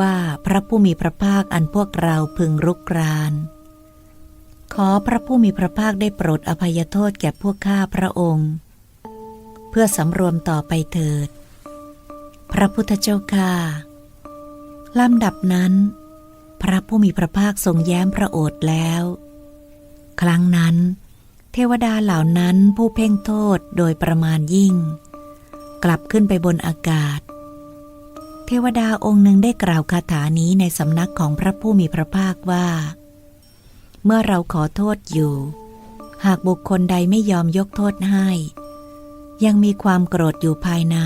ว่าพระผู้มีพระภาคอันพวกเราพึงรุกราน ขอพระผู้มีพระภาคได้โปรดอภัยโทษแก่พวกข้าพระองค์ เพื่อสำรวมต่อไปเถิด พระพุทธเจ้าข้าลำดับนั้น พระผู้มีพระภาคทรงแย้มพระโอษฐ์แล้ว ครั้งนั้น เทวดาเหล่านั้นผู้เพ่งโทษโดยประมาณยิ่ง กลับขึ้นไปบนอากาศ เทวดาองค์หนึ่งได้กล่าวคาถานี้ในสำนักของพระผู้มีพระภาคว่า เมื่อเราขอโทษอยู่ หากบุคคลใดไม่ยอมยกโทษให้ ยังมีความโกรธอยู่ภายใน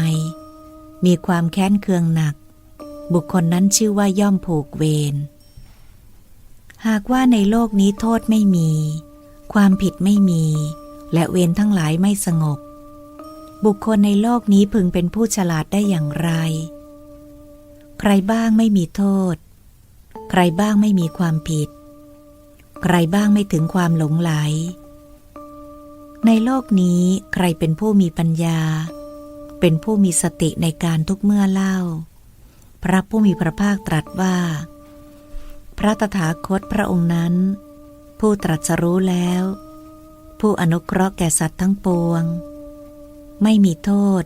มีความแค้นเคืองหนัก บุคคลนั้นชื่อว่าย่อมผูกเวร หากว่าในโลกนี้โทษไม่มี ความผิดไม่มี และเวรทั้งหลายไม่สงบ บุคคลในโลกนี้พึงเป็นผู้ฉลาดได้อย่างไร ใครบ้างไม่มีโทษ ใครบ้างไม่มีความผิด ใครบ้างไม่ถึงความหลงไหล ในโลกนี้ใครเป็นผู้มีปัญญา เป็นผู้มีสติในการทุกเมื่อเล่า พระผู้มีพระภาคตรัสว่า พระตถาคตพระองค์นั้น ผู้ตรัสรู้แล้ว ผู้อนุเคราะห์แก่สัตว์ทั้งปวง ไม่มีโทษ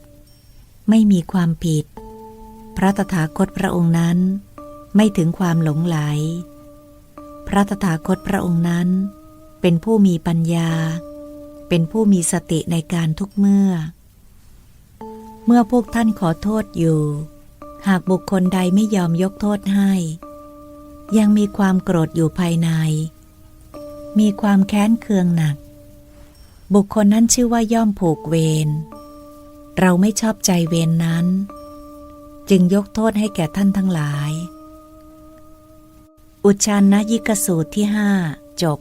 ไม่มีความผิด พระตถาคตพระองค์นั้น ไม่ถึงความหลงไหล พระตถาคตพระองค์นั้น เป็นผู้มีปัญญา เป็นผู้มีสติในการทุกเมื่อ เมื่อพวกท่านขอโทษอยู่ หากบุคคลใดไม่ยอมยกโทษให้ ยังมีความโกรธอยู่ภายใน มีความแค้นเคืองหนัก บุคคลนั้นชื่อว่าย่อมผูกเวร เราไม่ชอบใจเวรนนั้น จึงยกโทษให้แก่ท่านทั้งหลาย อุชานนยิกสูตรที่ห้าจบ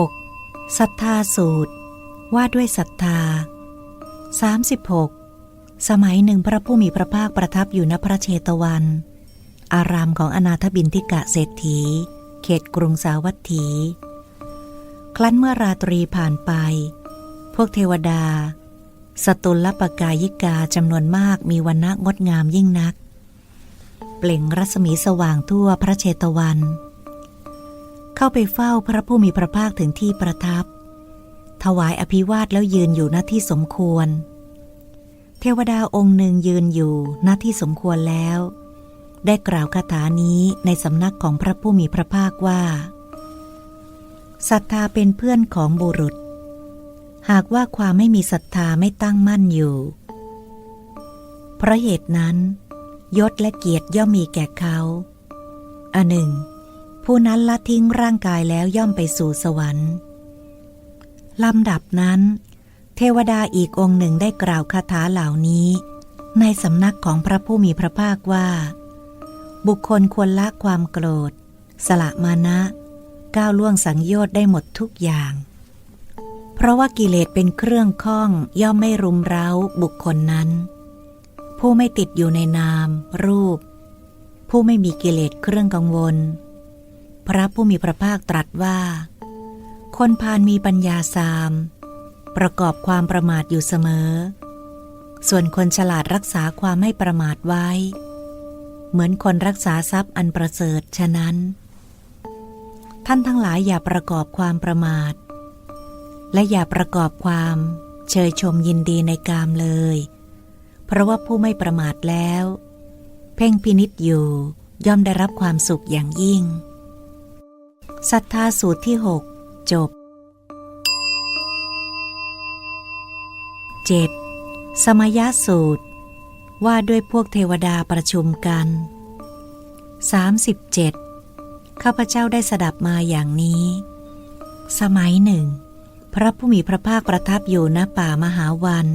6. ศรัทธาสูตร ว่าด้วยศรัทธา 36. สมัยหนึ่งพระผู้มีพระภาคประทับอยู่ณพระเชตวัน อารามของอนาถบินทิกะเศรษฐี เขตกรุงสาวัตถี ครั้นเมื่อราตรีผ่านไป พวกเทวดา สตุลปกายิกาจำนวนมากมีวันณะงดงามยิ่งนัก เปล่งรัศมีสว่างทั่วพระเชตวัน เข้าไปเฝ้าพระผู้มีพระภาคถึงที่ประทับ ถวายอภิวาทแล้วยืนอยู่หน้าที่สมควร เทวดาองค์หนึ่งยืนอยู่หน้าที่สมควรแล้ว ได้กล่าวคาถานี้ในสำนักของพระผู้มีพระภาคว่าศรัทธาเป็นเพื่อนของบุรุษ หากว่าความไม่มีศรัทธาไม่ตั้งมั่นอยู่ เพราะเหตุนั้น ยศและเกียรติย่อมมีแก่เขาอันหนึ่ง ผู้นั้นละทิ้งร่างกายแล้วย่อมไปสู่สวรรค์ลำดับนั้น เทวดาอีกองค์หนึ่งได้กล่าวคาถาเหล่านี้ ในสำนักของพระผู้มีพระภาคว่า บุคคลควรละความโกรธ สละมานะ ก้าวล่วงสังโยชน์ได้หมดทุกอย่าง เพราะว่ากิเลสเป็นเครื่องข้องย่อมไม่รุมเร้าบุคคลนั้น ผู้ไม่ติดอยู่ในนาม รูป ผู้ไม่มีกิเลสเครื่องกังวล พระผู้มีพระภาคตรัสว่า คนพาลมีปัญญาสาม ประกอบความประมาทอยู่เสมอ ส่วนคนฉลาดรักษาความไม่ประมาทไว้ เหมือนคนรักษาทรัพย์อันประเสริฐฉะนั้น ท่านทั้งหลายอย่าประกอบความประมาท และอย่าประกอบความเชยชมยินดีในกามเลย เพราะว่าผู้ไม่ประมาทแล้ว เพ่งพินิษอยู่ย่อมได้รับความสุขอย่างยิ่งศรัทธาสูตรที่หกจบ 7. สมยสูตร ว่าด้วยพวกเทวดาประชุมกัน 37. ข้าพเจ้าได้สดับมาอย่างนี้ สมัยหนึ่ง พระผู้มีพระภาคประทับอยู่ณป่ามหาวัน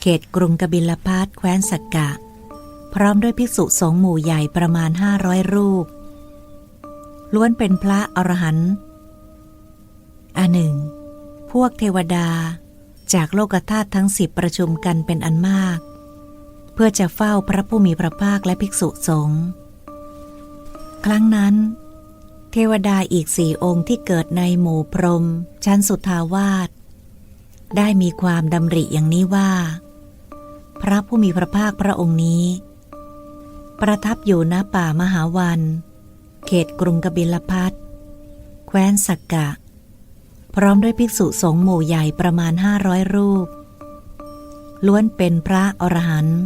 เขตกรุงกบิลพัทแคว้นสักกะ พร้อมด้วยภิกษุสงฆ์หมู่ใหญ่ประมาณห้าร้อยรูป ล้วนเป็นพระอรหันต์อันหนึ่ง พวกเทวดาจากโลกธาตุทั้งสิบประชุมกันเป็นอันมาก เพื่อจะเฝ้าพระผู้มีพระภาคและภิกษุสงฆ์ครั้งนั้น ทวดาอีกสี่องค์ที่เกิดในหมู่พรม ชั้นสุทาวาสได้มีความดำริอย่างนี้ว่า พระผู้มีพระภาคพระองค์นี้ ประทับอยู่ณป่ามหาวัน เขตกรุงกบิลพัทแคว้นสักกะ พร้อมด้วยภิกษุสงฆ์หมู่ใหญ่ประมาณห้าร้อยรูป ล้วนเป็นพระอรหันต์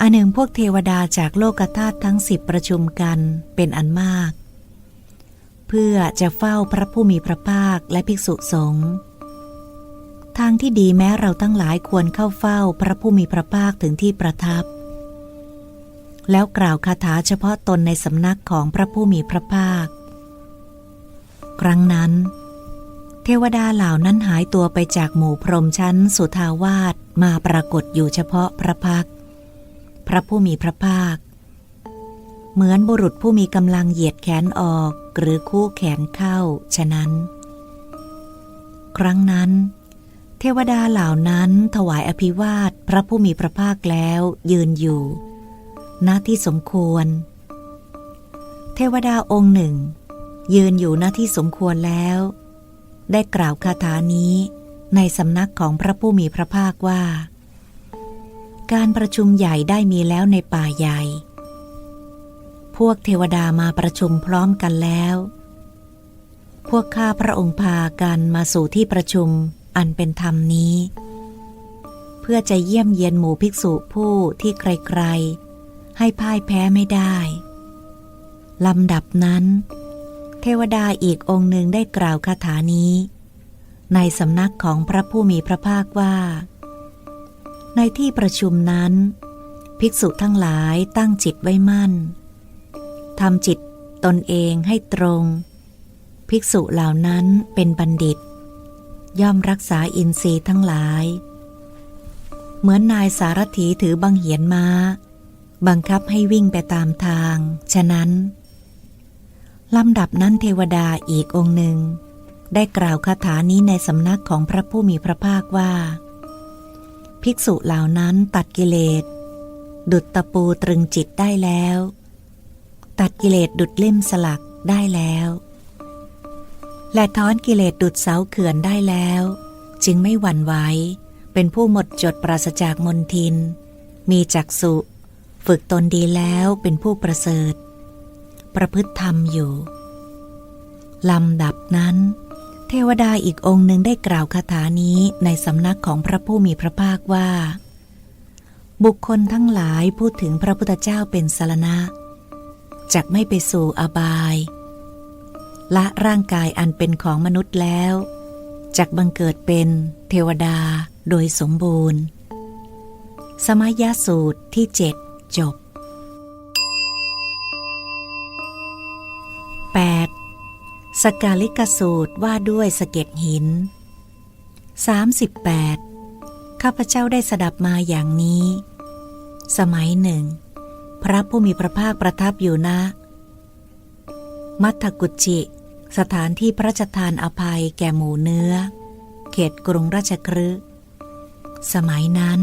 อันหนึ่งพวกเทวดาจากโลกธาตุทั้งสิบประชุมกันเป็นอันมาก พื่อจะเฝ้าพระผู้มีพระภาคและภิกษุสงฆ์ทางที่ดีแม้เราทั้งหลายควรเข้าเฝ้าพระผู้มีพระภาคถึงที่ประทับ แล้วกล่าวคาถาเฉพาะตนในสำนักของพระผู้มีพระภาค ครั้งนั้น เทวดาเหล่านั้นหายตัวไปจากหมู่พรมชั้นสุทาวาสมาปรากฏอยู่เฉพาะพระพัก พระผู้มีพระภาค เหมือนบุรุษผู้มีกำลังเหยียดแขนออก หรือคู่แขนเข้า ฉะนั้น ครั้งนั้น เทวดาเหล่านั้นถวายอภิวาทพระผู้มีพระภาคแล้วยืนอยู่ณที่สมควร เทวดาองค์หนึ่ง ยืนอยู่ณที่สมควรแล้ว ได้กล่าวคาถานี้ในสำนักของพระผู้มีพระภาคว่า การประชุมใหญ่ได้มีแล้วในป่าใหญ่ พวกเทวดามาประชุมพร้อมกันแล้ว พวกข้าพระองค์พากันมาสู่ที่ประชุมอันเป็นธรรมนี้ เพื่อจะเยี่ยมเยียนหมู่ภิกษุผู้ที่ใครๆ ให้พ่ายแพ้ไม่ได้ลำดับนั้น เทวดาอีกองค์หนึ่งได้กล่าวคาถานี้ ในสำนักของพระผู้มีพระภาคว่า ในที่ประชุมนั้น ภิกษุทั้งหลายตั้งจิตไว้มั่น ทำจิตตนเองให้ตรง ภิกษุเหล่านั้นเป็นบัณฑิต ย่อมรักษาอินทรีย์ทั้งหลาย เหมือนนายสารถีถือบังเหียนมา้า บังคับให้วิ่งไปตามทาง ฉะนั้นลำดับนั้นเทวดาอีกองหนึ่ง ได้กล่าวคาถานี้ในสำนักของพระผู้มีพระภาคว่า ภิกษุเหล่านั้นตัดกิเลส ดุดตะปูตรึงจิตได้แล้ว ตัดกิเลสดุดเล่มสลักได้แล้ว และถอนกิเลสดุดเสาเขื่อนได้แล้ว จึงไม่หวั่นไหวเป็นผู้หมดจดปราศจากมนทิน มีจักสุฝึกตนดีแล้วเป็นผู้ประเสริฐ ประพฤติธรรมอยู่ ลำดับนั้น เทวดาอีกองค์หนึ่งได้กล่าวคาถานี้ในสำนักของพระผู้มีพระภาคว่า บุคคลทั้งหลายพูดถึงพระพุทธเจ้าเป็นสารณะ จักไม่ไปสู่อบาย ละร่างกายอันเป็นของมนุษย์แล้วจักบังเกิดเป็นเทวดาโดยสมบูรณ์ สมัยยสูตรที่เจ็ดจบ 8. สกาลิกสูตรว่าด้วยสะเก็ดหิน 38. ข้าพเจ้าได้สดับมาอย่างนี้ สมัยหนึ่ง พระผู้มีพระภาคประทับอยู่นะ มัทกุจิ สถานที่พระราชทานอภัยแก่หมูเนื้อ เขตกรุงราชครึสมัยนั้น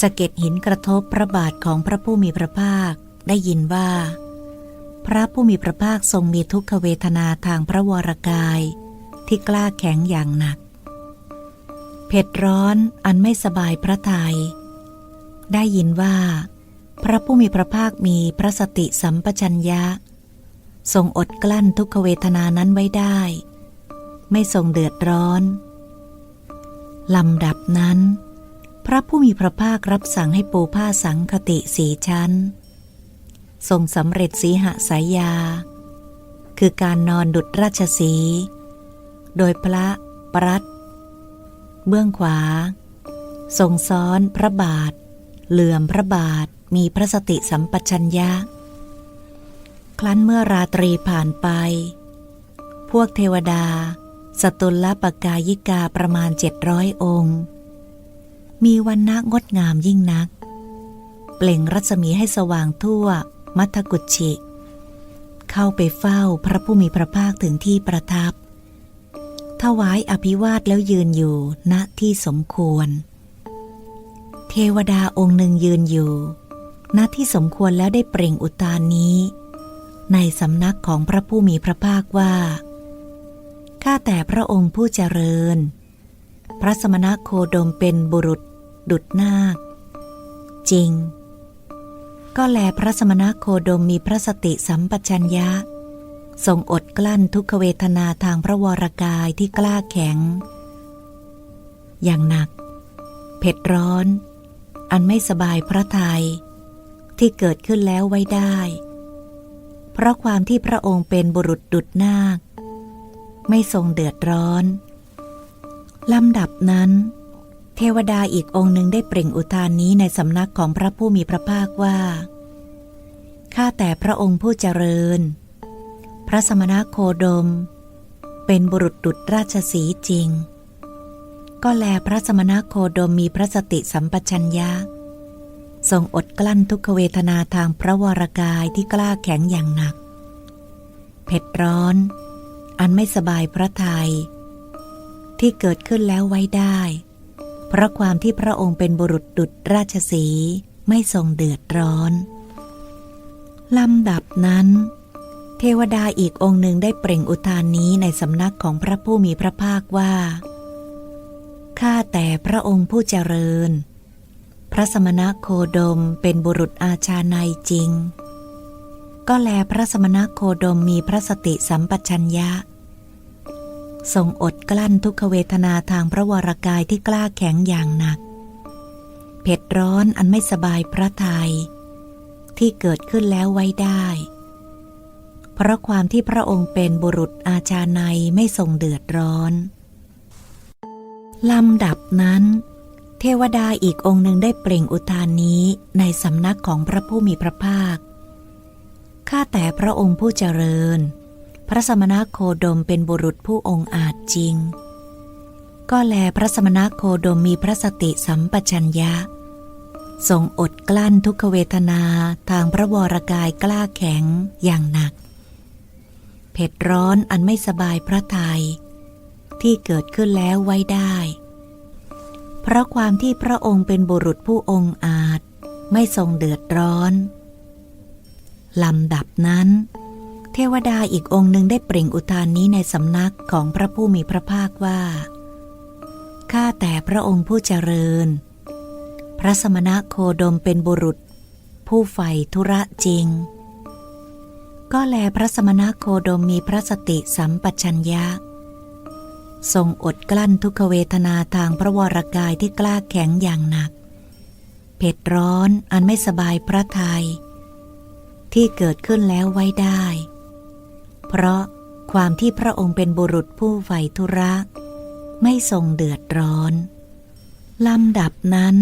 สะเก็ดหินกระทบพระบาทของพระผู้มีพระภาคได้ยินว่า พระผู้มีพระภาคทรงมีทุกขเวทนาทางพระวรกายที่กล้าแข็งอย่างหนัก เผ็ดร้อนอันไม่สบายพระทยัยได้ยินว่า พระผู้มีพระภาคมีพระสติสัมปชัญญะ ทรงอดกลั้นทุกขเวทนานั้นไว้ได้ ไม่ทรงเดือดร้อน ลำดับนั้น พระผู้มีพระภาครับสั่งให้ปูผ้าสังคติสีชั้น ทรงสำเร็จสีหสายยา คือการนอนดุดราชสี โดยพระปรัตเบื้องขวา ทรงซ้อนพระบาท เหลื่อมพระบาท มีพระสติสัมปชัญญะ ครั้นเมื่อราตรีผ่านไป พวกเทวดา สตุลละปกายิกาประมาณเจ็ดร้อยองค์ มีวันนะงดงามยิ่งนัก เปล่งรัศมีให้สว่างทั่ว มัทกุชิ เข้าไปเฝ้าพระผู้มีพระภาคถึงที่ประทับ ถวายอภิวาทแล้วยืนอยู่ณที่สมควรเทวดาองค์หนึ่งยืนอยู่ ณที่สมควรแล้วได้เปล่งอุตานนี้ ในสำนักของพระผู้มีพระภาคว่า ข้าแต่พระองค์ผู้เจริญ พระสมณโคดมเป็นบุรุษ ดุดนาค จริง ก็แลพระสมณโคดมมีพระสติสัมปชัญญะ ทรงอดกลั้นทุกขเวทนาทางพระวรกายที่กล้าแข็ง อย่างหนัก เผ็ดร้อน อันไม่สบายพระทยัย ที่เกิดขึ้นแล้วไว้ได้ เพราะความที่พระองค์เป็นบุรุษดุดนาค ไม่ทรงเดือดร้อน ลำดับนั้น เทวดาอีกองค์หนึ่งได้เปล่งอุทานนี้ในสำนักของพระผู้มีพระภาคว่า ข้าแต่พระองค์ผู้เจริญ พระสมณโคดม เป็นบุรุษดุจราชสีจริง ก็แลพระสมณโคดมมีพระสติสัมปชัญญะ ทรงอดกลั้นทุกขเวทนาทางพระวรกายที่กล้าแข็งอย่างหนัก เผ็ดร้อน อันไม่สบายพระทยัยที่เกิดขึ้นแล้วไว้ได้ เพราะความที่พระองค์เป็นบุรุษดุจราชสีไม่ทรงเดือดร้อน ลำดับนั้น เทวดาอีกองค์หนึ่งได้เปล่งอุทานนี้ในสำนักของพระผู้มีพระภาคว่า ข้าแต่พระองค์ผู้เจริญ ระสมณโคดมเป็นบุรุษอาชาในจริง ก็แลพระสมณโคดมมีพระสติสัมปชัญญะ ทรงอดกลั้นทุกขเวทนาทางพระวรากายที่กล้าแข็งอย่างหนัก เผ็ดร้อนอันไม่สบายพระทยัยที่เกิดขึ้นแล้วไว้ได้ เพราะความที่พระองค์เป็นบุรุษอาชาในไม่ทรงเดือดร้อนลำดับนั้น เทวดาอีกองค์หนึ่งได้เปล่งอุทานนี้ในสำนักของพระผู้มีพระภาค ข้าแต่พระองค์ผู้เจริญ พระสมณโคดมเป็นบุรุษผู้องค์อาจจริง ก็แลพระสมณโคดมมีพระสติสัมปชัญญะ ทรงอดกลั้นทุกขเวทนาทางพระวรกายกล้าแข็งอย่างหนัก เผ็ดร้อนอันไม่สบายพระทยัยที่เกิดขึ้นแล้วไว้ได้ เพราะความที่พระองค์เป็นบุรุษผู้องค์อาจ ไม่ทรงเดือดร้อน ลำดับนั้น เทวดาอีกองค์หนึ่งได้เปล่งอุทานนี้ในสำนักของพระผู้มีพระภาคว่า ข้าแต่พระองค์ผู้เจริญ พระสมณโคดมเป็นบุรุษ ผู้ใฝ่ธุระจริง ก็แลพระสมณโคดมมีพระสติสัมปชัญญะ ทรงอดกลั้นทุกขเวทนาทางพระวรกายที่กล้าแข็งอย่างหนัก เผ็ดร้อนอันไม่สบายพระทยัยที่เกิดขึ้นแล้วไว้ได้ เพราะความที่พระองค์เป็นบุรุษผู้ใฝ่ธุระ ไม่ทรงเดือดร้อน ลำดับนั้น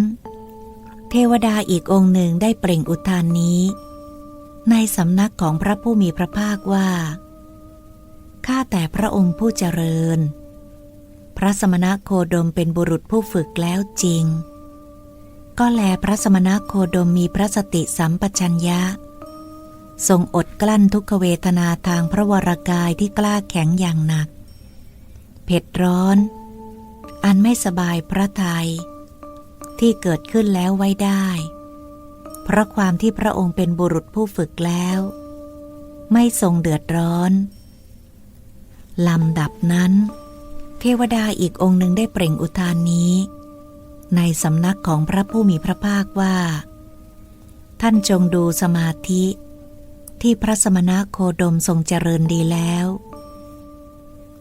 เทวดาอีกองค์หนึ่งได้เปล่งอุทานนี้ ในสำนักของพระผู้มีพระภาคว่า ข้าแต่พระองค์ผู้เจริญ พระสมณโคดมเป็นบุรุษผู้ฝึกแล้วจริง ก็แลพระสมณโคดมมีพระสติสัมปชัญญะ ทรงอดกลั้นทุกขเวทนาทางพระวรากายที่กล้าแข็งอย่างหนัก เผ็ดร้อน อันไม่สบายพระทยัยที่เกิดขึ้นแล้วไว้ได้ เพราะความที่พระองค์เป็นบุรุษผู้ฝึกแล้ว ไม่ทรงเดือดร้อนลำดับนั้น เทวดาอีกองค์หนึ่งได้เปล่งอุทานนี้ ในสำนักของพระผู้มีพระภาคว่า ท่านจงดูสมาธิ ที่พระสมณโคดมทรงเจริญดีแล้ว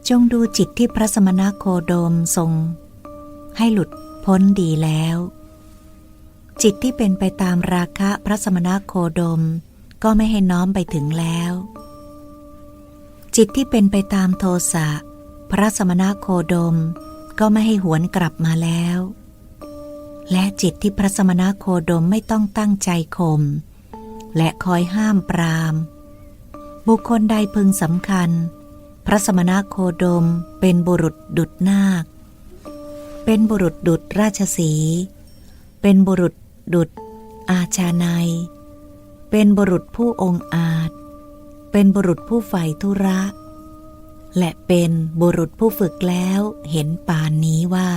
จงดูจิตที่พระสมณโคดมทรง ให้หลุดพ้นดีแล้ว จิตที่เป็นไปตามราคะพระสมณโคดมก็ไม่ให้น้อมไปถึงแล้ว จิตที่เป็นไปตามโทสะ พระสมณโคดมก็ไม่ให้หวนกลับมาแล้ว และจิตที่พระสมณโคดมไม่ต้องตั้งใจข่มและคอยห้ามปราม บุคคลใดพึงสำคัญ พระสมณโคดมเป็นบุรุษดุดนาค เป็นบุรุษดุดราชสี เป็นบุรุษดุดอาชาในเป็นบุรุษผู้องอาจ เป็นบุรุษผู้ใฝ่ธุระ และเป็นบุรุษผู้ฝึกแล้วเห็นป่านนี้ว่า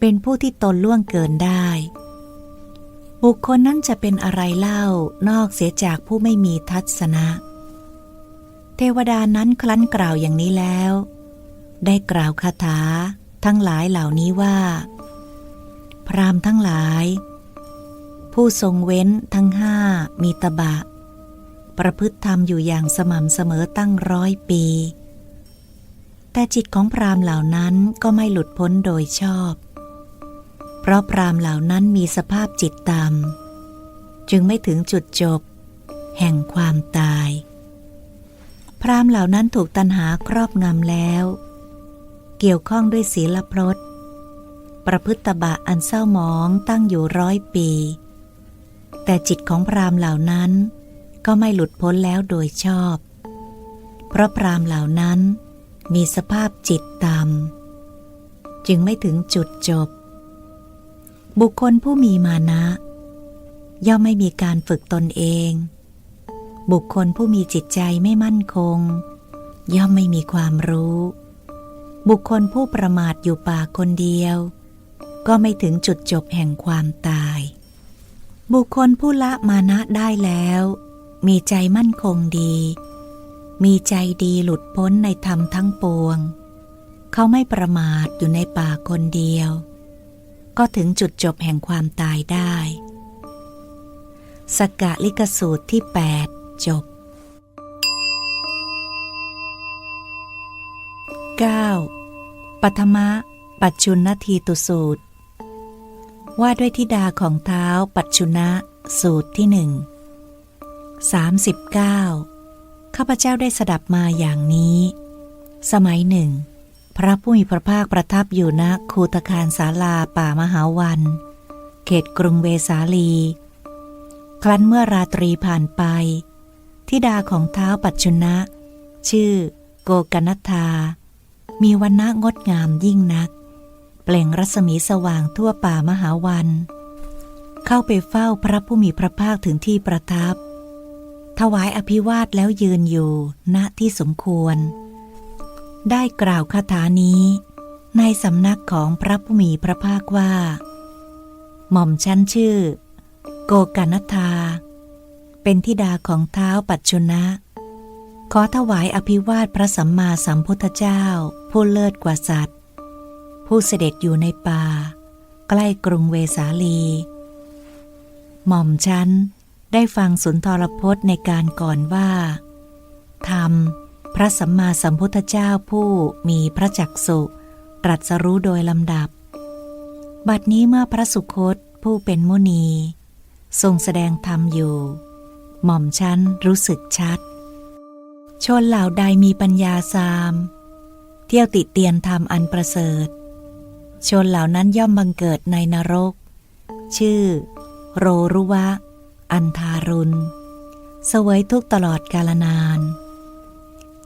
เป็นผู้ที่ตนล่วงเกินได้ บุคคลนั้นจะเป็นอะไรเล่านอกเสียจากผู้ไม่มีทัศนะ เทวดานั้นคลั้นกล่าวอย่างนี้แล้ว ได้กล่าวคาถาทั้งหลายเหล่านี้ว่า พรามทั้งหลาย ผู้ทรงเว้นทั้งห้ามีตบะ ประพฤติธรรมอยู่อย่างสม่ำเสมอตั้งร้อยปี แต่จิตของพรามเหล่านั้นก็ไม่หลุดพ้นโดยชอบ เพราะพรามเหล่านั้นมีสภาพจิตต่ำจึงไม่ถึงจุดจบ แห่งความตาย พรามเหล่านั้นถูกตัณหาครอบงำแล้ว เกี่ยวข้องด้วยศีลพรตประพฤติบะอันเศร้าหมองตั้งอยู่ร้อยปี แต่จิตของพรามเหล่านั้นก็ไม่หลุดพ้นแล้วโดยชอบ เพราะพรามเหล่านั้น มีสภาพจิตต่ำจึงไม่ถึงจุดจบ บุคคลผู้มีมานะ ย่อมไม่มีการฝึกตนเอง บุคคลผู้มีจิตใจไม่มั่นคง ย่อมไม่มีความรู้ บุคคลผู้ประมาทอยู่ป่าคนเดียว ก็ไม่ถึงจุดจบแห่งความตาย บุคคลผู้ละมานะได้แล้ว มีใจมั่นคงดี มีใจดีหลุดพ้นในธรรมทั้งปวง เขาไม่ประมาทอยู่ในป่าคนเดียว ก็ถึงจุดจบแห่งความตายได้ สกกะลิกสูตรที่ 8 จบ 9. ปัทมะ ปัจจุนทีตุสูตร ว่าด้วยทิดาของเท้าปัจจุนะสูตรที่หนึ่งสามสิบเก้า ข้าพเจ้าได้สดับมาอย่างนี้ สมัยหนึ่ง พระผู้มีพระภาคประทับอยู่ณคูตคารศาลาป่ามหาวัน เขตกรุงเวสาลี ครั้นเมื่อราตรีผ่านไปทิดาของเท้าปัจจุนะ ชื่อโกกนัตธามีวันณะงดงามยิ่งนัก เปล่งรัศมีสว่างทั่วป่ามหาวัน เข้าไปเฝ้าพระผู้มีพระภาคถึงที่ประทับ ถวายอภิวาทแล้วยืนอยู่ณที่สมควร ได้กล่าวคาถานี้ ในสำนักของพระผู้มีพระภาคว่า หม่อมชั้นชื่อ โกกานทธาเป็นธิดาของเท้าปัจจุนะ ขอถวายอภิวาทพระสัมมาสัมพุทธเจ้า ผู้เลิศกว่าสัตว์ ผู้เสด็จอยู่ในป่า ใกล้กรุงเวสาลี หม่อมชั้น ได้ฟังสุนทรพจน์ในการก่อนว่า ธรรม พระสัมมาสัมพุทธเจ้าผู้มีพระจักสุตรัสรู้โดยลำดับ บัดนี้เมื่อพระสุคตผู้เป็นมุนี ทรงแสดงธรรมอยู่ หม่อมชั้นรู้สึกชัด ชนเหล่าใดมีปัญญาสาม เที่ยวติเตียนธรรมอันประเสริฐ ชนเหล่านั้นย่อมบังเกิดในนรก ชื่อ โรรุวะ อันทารุณ เสวยทุกตลอดกาลนาน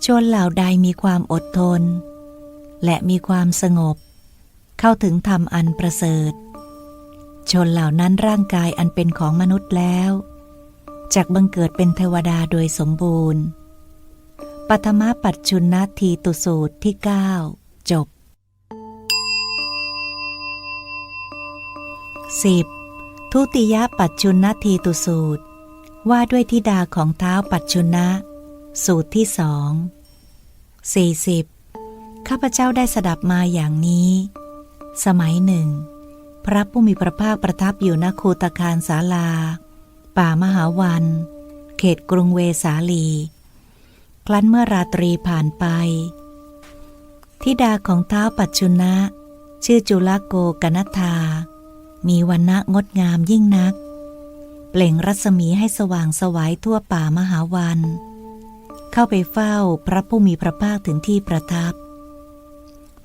ชนเหล่าใดมีความอดทน และมีความสงบ เข้าถึงธรรมอันประเสริฐ ชนเหล่านั้นร่างกายอันเป็นของมนุษย์แล้วจากบังเกิดเป็นเทวดาโดยสมบูรณ์ ปัทมปัจจุนนาทีตุสูตรที่ 9 จบ 10. ทุติยปัจจุนทีตุสูตร ว่าด้วยทิดาของเท้าปัจจุนะ สูตรที่สอง 40. ข้าพเจ้าได้สดับมาอย่างนี้ สมัยหนึ่ง พระผู้มีพระภาคประทับอยู่ณคูตคารศาลา ป่ามหาวัน เขตกรุงเวสาลี ครั้นเมื่อราตรีผ่านไปทิดาของเท้าปัจจุนะ ชื่อจุลโกกนัตธา มีวันณะงดงามยิ่งนัก เปล่งรัศมีให้สว่างสวายทั่วป่ามหาวัน เข้าไปเฝ้าพระผู้มีพระภาคถึงที่ประทับ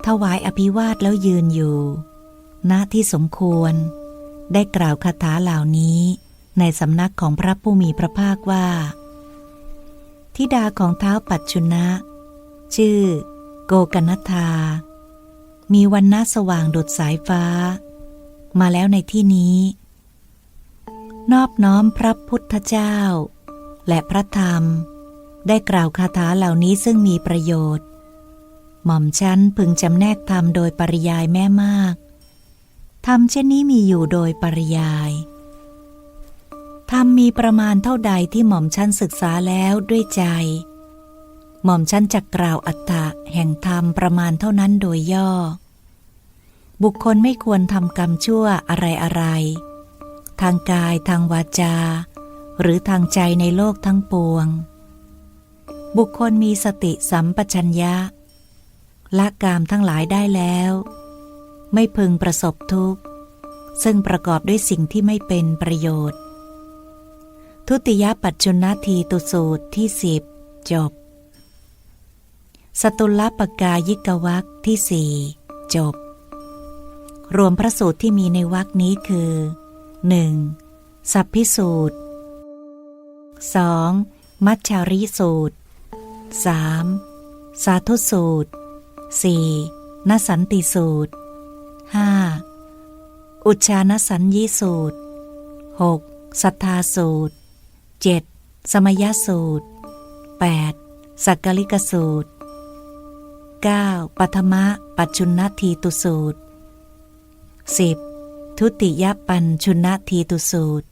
ถวายอภิวาทแล้วยืนอยู่ ณที่สมควร ได้กล่าวคาถาเหล่านี้ในสำนักของพระผู้มีพระภาคว่าทิดาของเท้าปัจจุนะ ชื่อ โกกนัทธามีวันณะสว่างดุดสายฟ้า มาแล้วในที่นี้ นอบน้อมพระพุทธเจ้า และพระธรรม ได้กล่าวคาถาเหล่านี้ซึ่งมีประโยชน์ หม่อมชั้นพึงจำแนกธรรมโดยปริยายแม่มากธรรมเช่นนี้มีอยู่โดยปริยายธรรมมีประมาณเท่าใดที่หม่อมชั้นศึกษาแล้วด้วยใจ หม่อมชั้นจะกล่าวอัตถะแห่งธรรมประมาณเท่านั้นโดยย่อ บุคคลไม่ควรทำกรรมชั่วอะไรอะไรๆทางกายทางวาจา หรือทางใจในโลกทั้งปวง บุคคลมีสติสัมปชัญญะละกามทั้งหลายได้แล้ว ไม่พึงประสบทุกข์ ซึ่งประกอบด้วยสิ่งที่ไม่เป็นประโยชน์ ทุติยปัจจุนทีตุสูตรที่สิบจบ สตุลปกายิกวักที่สี่จบ รวมพระสูตรที่มีในวักนี้คือ 1. สัพพิสูตร 2. มัชชาริสูตร 3. สาธุสูตร 4. นสันติสูตร 5. อุชานสัญญีสูตร 6. สัทธาสูตร 7. สมยสูตร 8. สักกลิกสูตร 9. ปัทมะปัจจุนทีตุสูตร 10. ทุติยปัญชุนทีตุสูตร